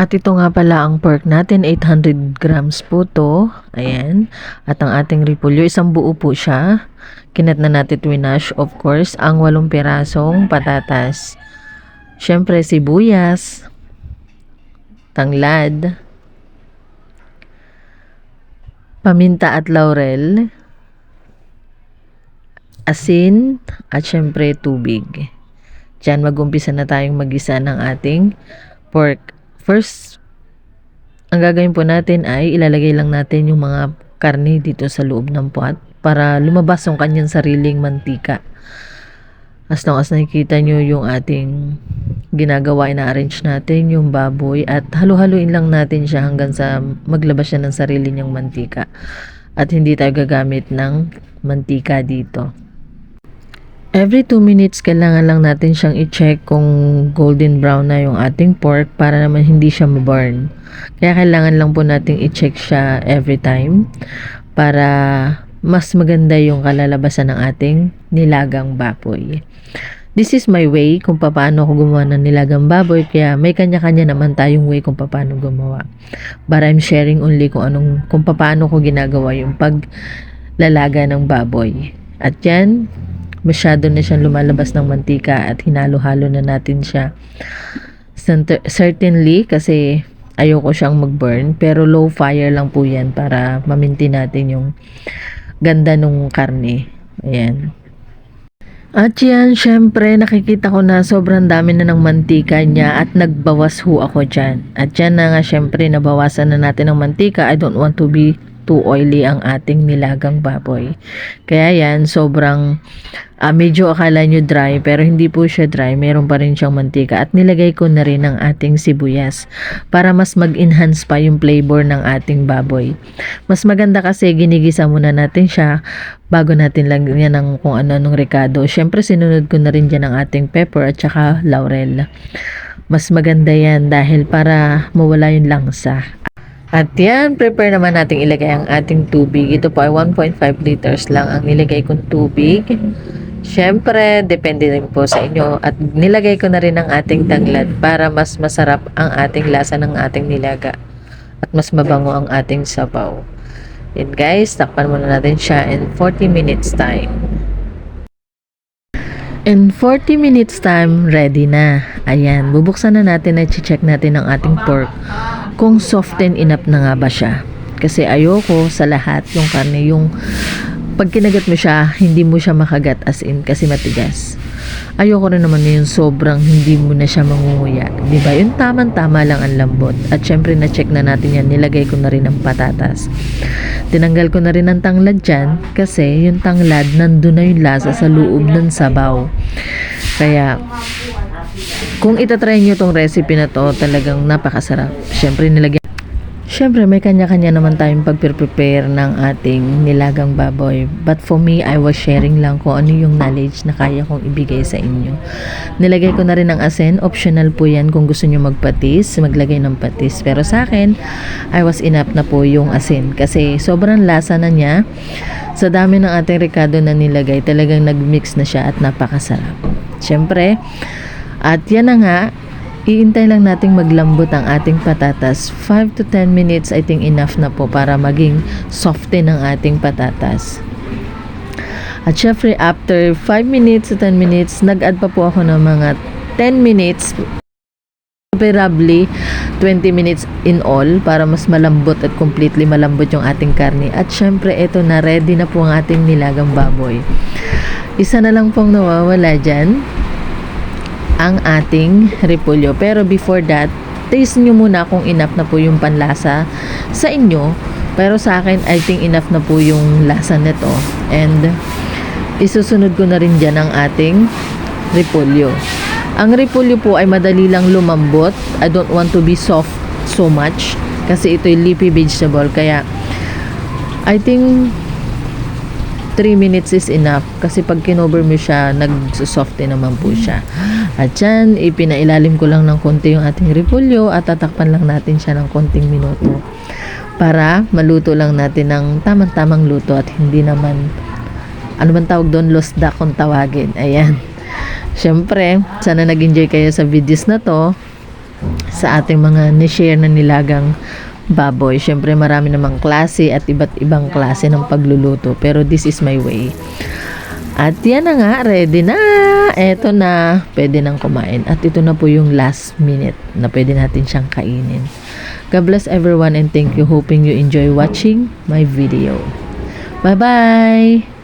At ito nga pala ang pork natin, 800 grams po to. Ayan. At ang ating repolyo, isang buo po siya. Kinat na natin winash, of course, ang walong pirasong patatas. Siyempre, sibuyas, tanglad, paminta at laurel, asin, at syempre tubig. Diyan mag-umpisa na tayong magisa ng ating pork. First, ang gagawin po natin ay ilalagay lang natin yung mga karne dito sa loob ng pot para lumabas yung kanyang sariling mantika. As long as nakikita nyo yung ating ginagawa, ina-arrange natin yung baboy at halu-haluin lang natin siya hanggang sa maglabas siya ng sarili niyang mantika. At hindi tayo gagamit ng mantika dito. Every 2 minutes, kailangan lang natin siyang i-check kung golden brown na yung ating pork para naman hindi siya maburn. Kaya kailangan lang po natin i-check siya every time para mas maganda yung kalalabasan ng ating nilagang baboy. This is my way kung paano ako gumawa ng nilagang baboy kaya may kanya-kanya naman tayong way kung paano gumawa. But I'm sharing only kung anong kung paano ko ginagawa yung paglalaga ng baboy. At yan, masyado na siyang lumalabas ng mantika at hinalo-halo na natin siya. Certainly, kasi ayoko siyang mag-burn, pero low fire lang po yan para maminti natin yung ganda nung karne. Ayan. At yan, syempre, nakikita ko na sobrang dami na ng mantika niya at nagbawas ho ako dyan. At yan na nga, syempre, nabawasan na natin ng mantika. I don't want to be too oily ang ating nilagang baboy. Kaya yan, sobrang ah, medyo akala nyo dry pero hindi po siya dry. Meron pa rin siyang mantika at nilagay ko na rin ang ating sibuyas para mas mag-enhance pa yung flavor ng ating baboy. Mas maganda kasi ginigisa muna natin siya bago natin lagyan ng kung ano-anong rekado. Siyempre sinunod ko na rin dyan ang ating pepper at saka laurel. Mas maganda yan dahil para mawala yung langsa. At yan, prepare naman natin ilagay ang ating tubig. Ito po ay 1.5 liters lang ang nilagay kong tubig. Siyempre, depende rin po sa inyo. At nilagay ko na rin ang ating tanglad para mas masarap ang ating lasa ng ating nilaga. At mas mabango ang ating sabaw. Yan guys, takpan muna natin siya in 40 minutes time. In 40 minutes time, ready na. Ayan, bubuksan na natin at check natin ang ating pork kung soften enough na nga ba siya. Kasi ayoko sa lahat yung karne, yung pag kinagat mo siya, hindi mo siya makagat as in kasi matigas. Ayoko rin naman yung sobrang hindi mo na siya mangunguya. Ba? Yung tamang-tama lang ang lambot. At syempre na-check na natin yan. Nilagay ko na rin ang patatas. Tinanggal ko na rin ang tanglad dyan kasi yung tanglad nandun na yung lasa sa loob ng sabaw. Kaya kung itatry nyo tong recipe na to, talagang napakasarap. Syempre nilagyan Siyempre, may kanya-kanya naman tayong pag-prepare ng ating nilagang baboy. But for me, I was sharing lang kung ano yung knowledge na kaya kong ibigay sa inyo. Nilagay ko na rin ang asin. Optional po yan kung gusto nyo magpatis, maglagay ng patis. Pero sa akin, I was enough na po yung asin. Kasi sobrang lasa na niya. Sa dami ng ating rekado na nilagay, talagang nag-mix na siya at napakasarap. Siyempre, at yan na nga, Iintay lang nating maglambot ang ating patatas. 5 to 10 minutes I think enough na po para maging soften ang ating patatas. At syempre after 5 minutes to 10 minutes, nag-add pa po ako ng mga 10 minutes preferably 20 minutes in all para mas malambot at completely malambot yung ating karne. At syempre ito na ready na po ang ating nilagang baboy. Isa na lang pong nawawala dyan ang ating repolyo. Pero before that, taste nyo muna kung enough na po yung panlasa sa inyo. Pero sa akin, I think enough na po yung lasa nito. And isusunod ko na rin dyan ang ating repolyo. Ang repolyo po ay madali lang lumambot. I don't want to be soft so much kasi ito ay leafy vegetable. Kaya I think 3 minutes is enough kasi pag kinover mo siya, nag-soften naman po siya. At yan, ipinailalim ko lang ng konti yung ating repolyo at tatakpan lang natin siya ng konting minuto para maluto lang natin ng tamang-tamang luto at hindi naman ano bang tawag doon, lost duck kung tawagin. Ayan. Siyempre, sana nag-enjoy kayo sa videos na to. sa ating mga ni-share na nilagang baboy. Siyempre marami namang klase at iba't ibang klase ng pagluluto. Pero this is my way. At yan na nga, ready na. Eto na, pwede nang kumain. At ito na po yung last minute na pwede natin siyang kainin. God bless everyone and thank you. Hoping you enjoy watching my video. Bye-bye!